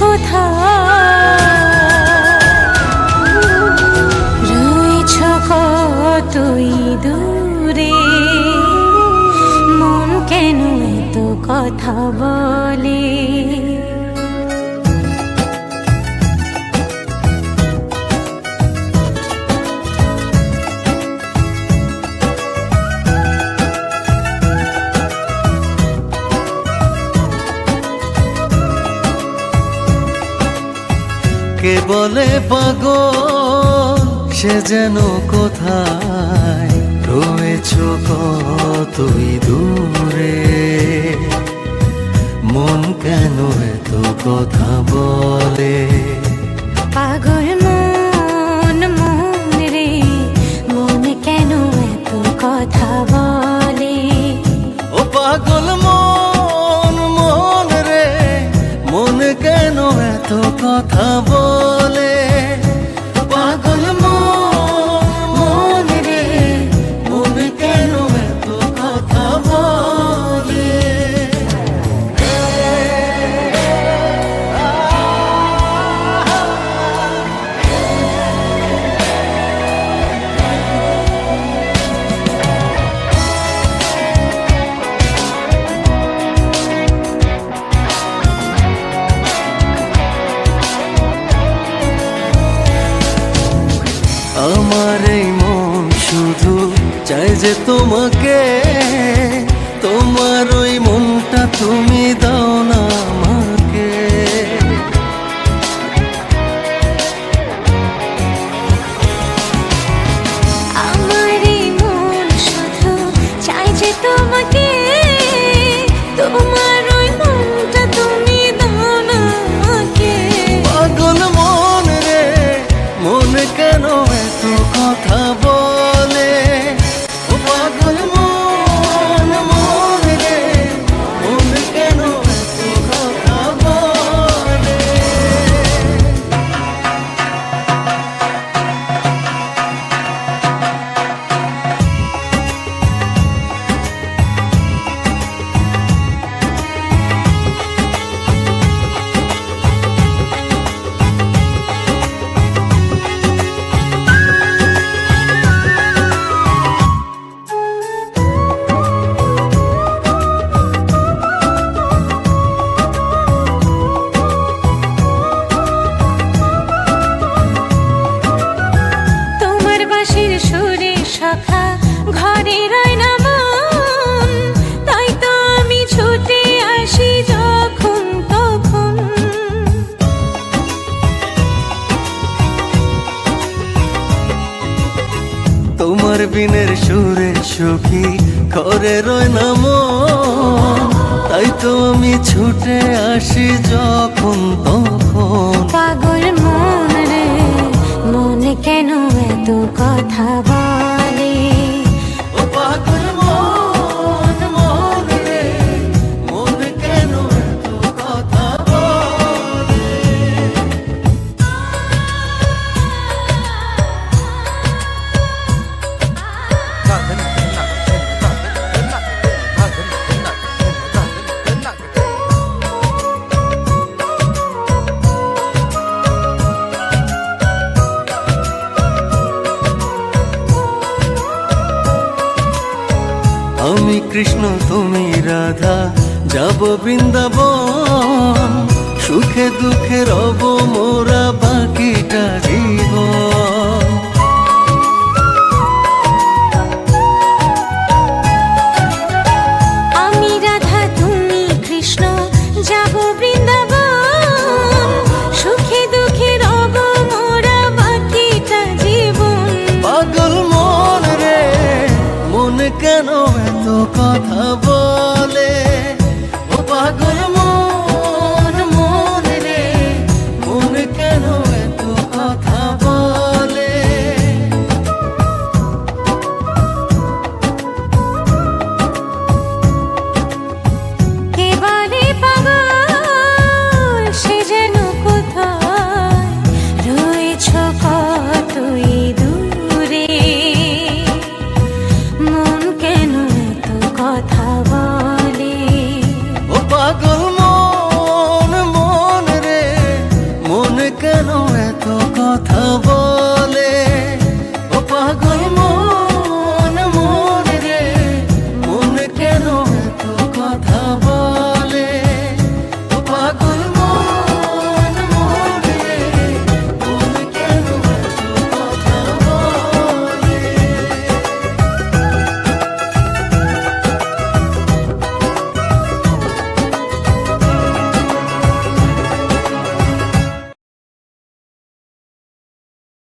কোথা। রয়েছ কতই মন কেন কথা বলে? বলে পাগল সে যেন কোথায়? রয়েছ কতই দূরে? মন কেন এত কথা বলে? পাগল মন মন রে মন কেন এত কথা বলে? ও পাগল মন মন রে মন কেন এত কথা বলে? আমার এই মন শুধু চাই যে তোমাকে। তোমার ওই মনটা তুমি দাও। ঘরে রয় না মন। তাই তো আমি ছুটে আসি যখন তখন। তোমার বিনের সুরে সুখী ঘরে রয় না মন। তাই তো আমি ছুটে আসি যখন তখন। পাগল মন রে মন কেন এত কথা বলে? কৃষ্ণ তুমি রাধা। যাব বৃন্দাবন সুখে দুঃখে রব মোরা বাকিটা এত কথা বল।